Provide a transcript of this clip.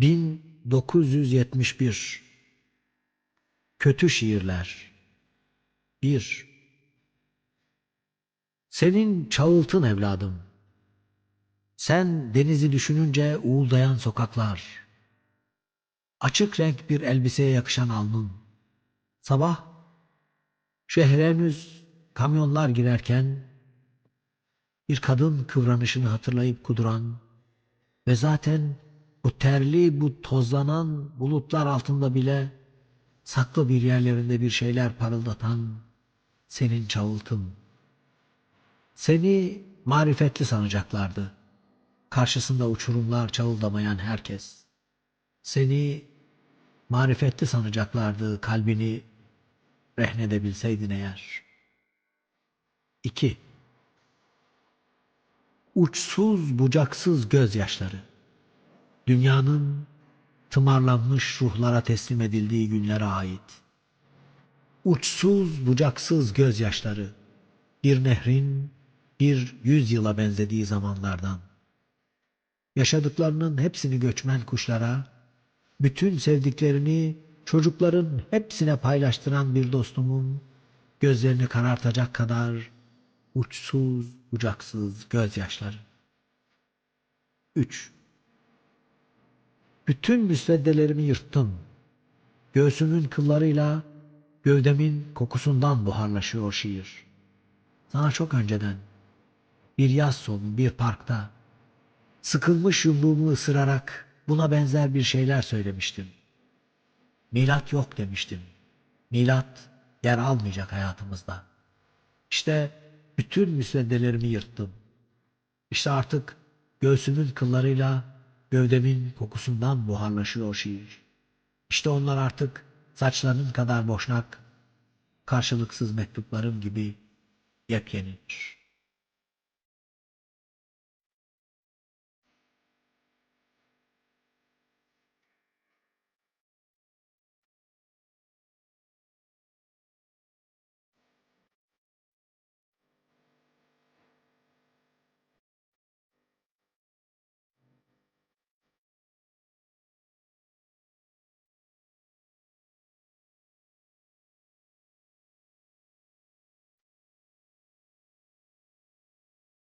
1971 Kötü şiirler 1 Senin çağıltın evladım. Sen denizi düşününce uğuldayan sokaklar. Açık renk bir elbiseye yakışan alnın. Sabah şehre kamyonlar girerken bir kadın kıvranışını hatırlayıp kuduran ve zaten bu terli, bu tozlanan bulutlar altında bile saklı bir yerlerinde bir şeyler parıldatan senin çağıltın. Seni marifetli sanacaklardı. Karşısında uçurumlar çağıldamayan herkes. Seni marifetli sanacaklardı kalbini rehnedebilseydin eğer. 2. Uçsuz bucaksız gözyaşları. Dünyanın tımarlanmış ruhlara teslim edildiği günlere ait. Uçsuz bucaksız gözyaşları. Bir nehrin bir yüzyıla benzediği zamanlardan. Yaşadıklarının hepsini göçmen kuşlara, bütün sevdiklerini çocukların hepsine paylaştıran bir dostumun gözlerini karartacak kadar uçsuz bucaksız gözyaşları. 3. Bütün müsveddelerimi yırttın. Göğsümün kıllarıyla gövdemin kokusundan buharlaşıyor şiir. Sana çok önceden bir yaz sonu bir parkta sıkılmış yumruğumu ısırarak buna benzer bir şeyler söylemiştim. Milat yok demiştim. Milat yer almayacak hayatımızda. İşte bütün müsveddelerimi yırttım. İşte artık göğsümün kıllarıyla gövdemin kokusundan buharlaşıyor şiir. İşte onlar artık saçların kadar boşnak, karşılıksız mektuplarım gibi yepyenidir.